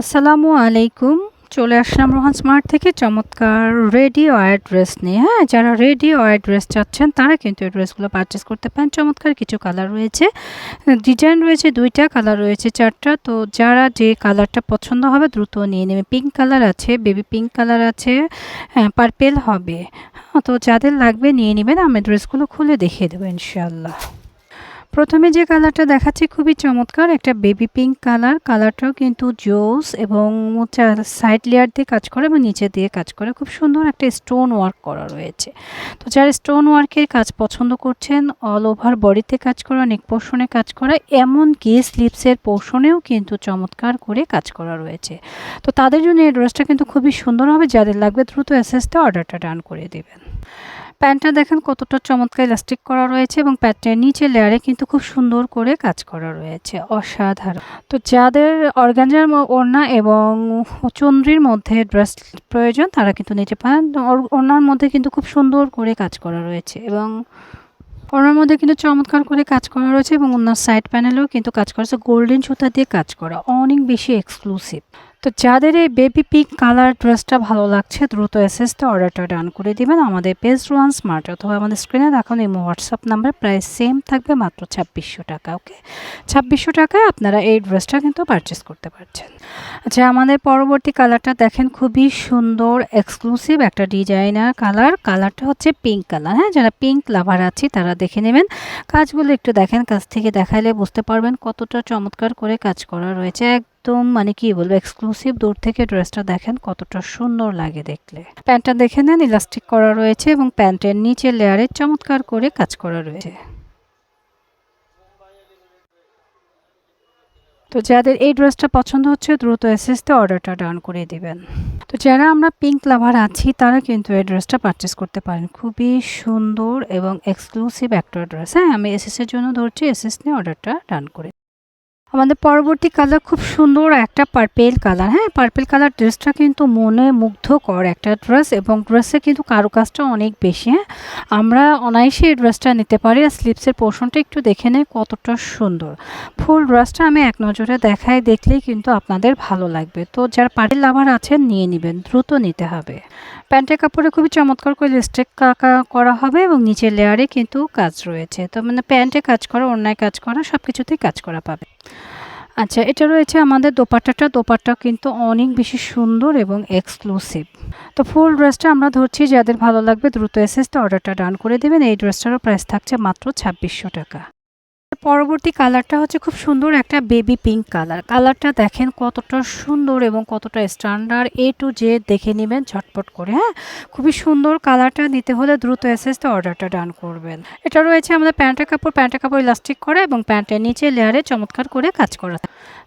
আসসালামু আলাইকুম। চলে আসলাম রোহান স্মার্ট থেকে। চমৎকার রেডি ওয়ার ড্রেস নিয়ে। হ্যাঁ যারা রেডি ওয়ার ড্রেস চাচ্ছেন, তারা কিন্তু এই ড্রেসগুলো পারচেস করতে পারেন। চমৎকার কিছু কালার রয়েছে। ডিজাইন রয়েছে দুইটা কালার রয়েছে চারটা। তো যারা যে কালারটা পছন্দ হবে, দ্রুত নিয়ে নেবে। পিঙ্ক কালার আছে বেবি পিঙ্ক কালার আছে হ্যাঁ পার্পেল হবে। তো যাদের লাগবে নিয়ে নেবেন। আমি ড্রেসগুলো খুলে দেখিয়ে দেবো ইনশাল্লাহ প্রথমে যে কালারটা দেখাচ্ছি খুবই চমৎকার, একটা বেবি পিঙ্ক কালার। কালারটাও কিন্তু জোস এবং সাইড লেয়ার দিয়ে কাজ করে এবং নিচে দিয়ে কাজ করে। খুব সুন্দর একটা স্টোন ওয়ার্ক করা রয়েছে। তো যারা স্টোন ওয়ার্কের কাজ পছন্দ করছেন অল ওভার বডিতে কাজ করা নেক পোর্শনে কাজ করা এমনকি স্লিপসের পোর্শনেও কিন্তু চমৎকার করে কাজ করা রয়েছে। তো তাদের জন্য এই ড্রেসটা কিন্তু খুবই সুন্দর হবে। যাদের লাগবে দ্রুত এসএসতে অর্ডারটা ডান করে দেবেন। প্যান্টটা দেখেন কতটা চমৎকার ইলাস্টিক করা রয়েছে এবং প্যান্টের নিচে লেয়ারে কিন্তু খুব সুন্দর করে কাজ করা রয়েছে, অসাধারণ। তো যাদের অর্গানজার ওড়না এবং চন্দ্রির মধ্যে ড্রেস প্রয়োজন, তারা কিন্তু নিতে পারেন ওড়নার মধ্যে কিন্তু খুব সুন্দর করে কাজ করা রয়েছে এবং ওনার মধ্যে কিন্তু চমৎকার করে কাজ করা রয়েছে এবং ওনার সাইড প্যানেলেও কিন্তু কাজ করা হচ্ছে গোল্ডেন সুতা দিয়ে কাজ করা, অনেক বেশি এক্সক্লুসিভ তো যাদের এই বেবি পিঙ্ক কালার ড্রেসটা ভালো লাগছে, দ্রুত এসএসতে অর্ডারটা ডান করে দিবেন। আমাদের পেজ ওয়ান স্মার্ট অথবা আমাদের স্ক্রিনে দেখানো, এই হোয়াটসঅ্যাপ নাম্বার প্রায় সেম থাকবে, মাত্র ছাব্বিশশো টাকা ওকে ছাব্বিশশো টাকায় আপনারা এই ড্রেসটা কিন্তু পারচেস করতে পারছেন। আচ্ছা আমাদের পরবর্তী কালারটা দেখেন, খুবই সুন্দর এক্সক্লুসিভ একটা ডিজাইনার কালার কালারটা হচ্ছে পিঙ্ক কালার হ্যাঁ? যারা পিঙ্ক লাভার আছে, তারা দেখে নেবেন। কাজগুলো একটু দেখেন, কাছ থেকে দেখাইলে বুঝতে পারবেন কতটা চমৎকার করে কাজ করা রয়েছে। একদম মানে কি বলব এক্সক্লুসিভ দূর থেকে ড্রেসটা দেখেন কতটা সুন্দর লাগে দেখলে। প্যান্টটা দেখে নেন ইলাস্টিক করা রয়েছে এবং প্যান্টের নিচে লেয়ারে চমৎকার করে কাজ করা রয়েছে। তো যাদের এই ড্রেসটা পছন্দ হচ্ছে, দ্রুত এসএসতে অর্ডারটা ডান করে দিবেন। তো যারা আমরা পিঙ্ক লাভার আছি, তারা কিন্তু এই ড্রেসটা পারচেস করতে পারেন। খুবই সুন্দর এবং এক্সক্লুসিভ একটা ড্রেস হ্যাঁ আমি এসএস এর জন্য ধরছি এসএস নিয়ে অর্ডারটা ডান করে আমাদের পরবর্তী কালার খুব সুন্দর একটা পার্পেল কালার হ্যাঁ? পার্পেল কালার ড্রেসটা কিন্তু মনে মুগ্ধকর একটা ড্রেস এবং ড্রেসে কিন্তু কারুকাজটা অনেক বেশি হ্যাঁ? আমরা অনায়াসে এই ড্রেসটা নিতে পারি আর স্লিপসের পোর্শনটা একটু দেখে নেই কতটা সুন্দর। ফুল ড্রেসটা আমি এক নজরে দেখাই, দেখলেই কিন্তু আপনাদের ভালো লাগবে। তো যারা পার্পেল লাভার আছেন, নিয়ে নেবেন, দ্রুত নিতে হবে। প্যান্টের কাপড়ে খুবই চমৎকার করে লিস্টেক করা হবে এবং নিচের লেয়ারে কিন্তু কাজ রয়েছে। তো মানে প্যান্টে কাজ করা অন্যায় কাজ করা সব কিছুতেই কাজ করা পাবে। আচ্ছা এটা রয়েছে আমাদের দোপাট্টাটা। দোপাট্টা কিন্তু অনেক বেশি সুন্দর এবং এক্সক্লুসিভ তো ফুল ড্রেসটা আমরা ধরছি, যাদের ভালো লাগবে দ্রুত এসএসতে অর্ডারটা ডান করে দেবেন। এই ড্রেসটারও প্রাইস থাকছে মাত্র ছাব্বিশশো টাকা। পরবর্তী কালারটা হচ্ছে খুব সুন্দর একটা বেবি পিঙ্ক কালার। কালারটা দেখেন কতটা সুন্দর এবং কতটা স্ট্যান্ডার্ড এ টু জে দেখে নেবেন ঝটপট করে হ্যাঁ? খুবই সুন্দর কালারটা নিতে হলে দ্রুত এসএসতে অর্ডারটা ডান করবেন। এটা রয়েছে আমাদের প্যান্টের কাপড়। প্যান্টের কাপড় ইলাস্টিক করা এবং প্যান্টের নিচে লেয়ারে চমৎকার করে কাজ করা।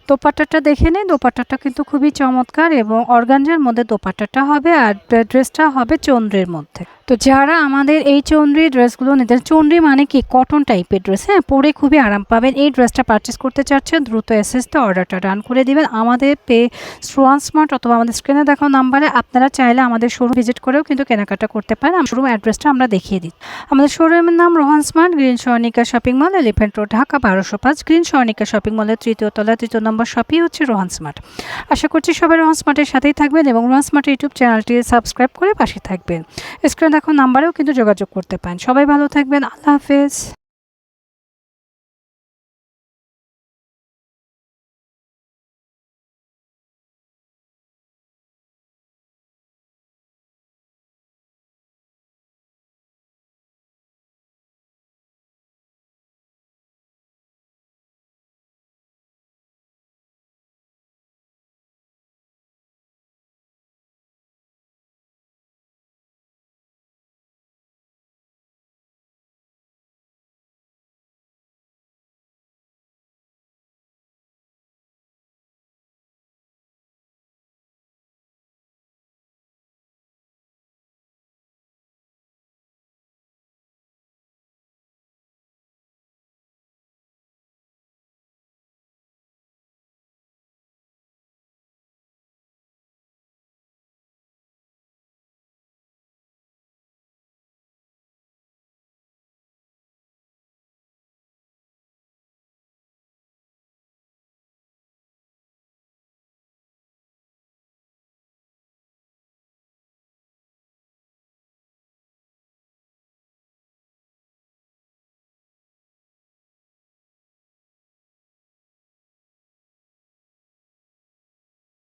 দোপাট্টাটা দেখে নেই দোপাট্টাটা কিন্তু খুবই চমৎকার এবং অর্গানজার মধ্যে দোপাট্টাটা হবে আর ড্রেসটা হবে চন্দ্রের মধ্যে। তো যারা আমাদের এই চন্দ্রি ড্রেসগুলো নিতে চন্দ্রি মানে কি? কটন টাইপের ড্রেস হ্যাঁ? পরে খুবই আরাম পাবেন। এই ড্রেসটা পারচেস করতে চাচ্ছেন দ্রুত এসএসতে অর্ডারটা ডান করে দিবেন। আমাদের পে স্ট্রোয়ান স্মার্ট অথবা আমাদের স্ক্রিনে দেখানো নাম্বারে আপনারা চাইলে আমাদের শোরুম ভিজিট করেও কিন্তু কেনাকাটা করতে পারেন। শোরুম অ্যাড্রেসটা আমরা দেখিয়ে দিই। আমাদের শোরুমের নাম Rohan smart green Swarnika shopping mall elephant road Dhaka বারোশো পাঁচ গ্রিন স্বর্ণিকা শপিং মলের তৃতীয় তলা, তৃতীয় নম্বর শপই হচ্ছে রোহান স্মার্ট। আশা করছি সবাই রোহান স্মার্টের সাথেই থাকবেন এবং রোহান স্মার্ট ইউটিউব চ্যানেলটি সাবস্ক্রাইব করে পাশে থাকবেন। স্ক্রিনে দেখো নাম্বারেও কিন্তু যোগাযোগ করতে পারেন। সবাই ভালো থাকবেন। আল্লাহ হাফেজ।